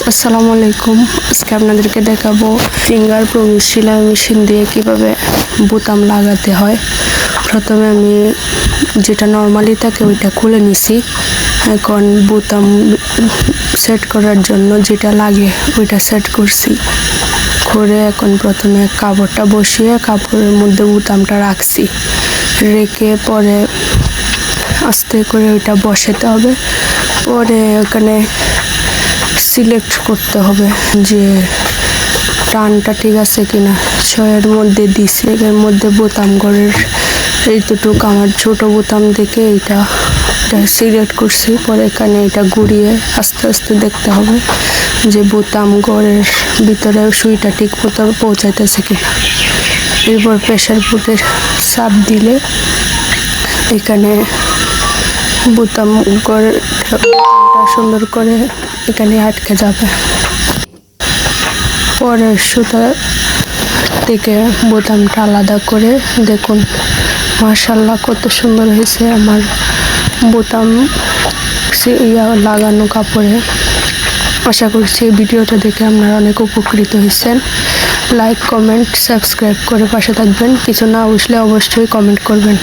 আসসালামু আলাইকুম। আজকে আপনাদেরকে দেখাবো ফিঙ্গার প্রমিস সেলাই মেশিন দিয়ে কীভাবে বোতাম লাগাতে হয়। প্রথমে আমি যেটা নর্মালি থাকে ওইটা খুলে নিছি। এখন বোতাম সেট করার জন্য যেটা লাগে ওইটা সেট করছি। করে এখন প্রথমে কাপড়টা বসিয়ে কাপড়ের মধ্যে বোতামটা রাখছি। রেখে পরে আস্তে করে ওইটা বসাতে হবে। পরে ওখানে সিলেক্ট করতে হবে যে টানটা ঠিক আছে কিনা। ছয়ের মধ্যে দিছি এর মধ্যে বোতাম ঘরের এইটুক আমার ছোট বোতাম দেখে এইটা সিলেক্ট করছি। পরে এখানে এটা ঘুরিয়ে আস্তে আস্তে দেখতে হবে যে বোতাম ঘরের ভিতরে সুইটা ঠিক মতো পৌঁছাইতেছে কিনা। এরপর প্রেশার ফুটের চাপ দিলে এখানে বোতাম করে সুন্দর করে এখানে আটকে যাবে। পরে সুতা থেকে বোতামটা আলাদা করে দেখুন। মার্শাল্লাহ কত সুন্দর হয়েছে আমার বোতাম ইয়া লাগানো কাপড়ে। আশা করছি ভিডিওটা দেখে আপনারা অনেক উপকৃত হয়েছেন। লাইক, কমেন্ট, সাবস্ক্রাইব করে পাশে থাকবেন। কিছু না বুঝলে অবশ্যই কমেন্ট করবেন।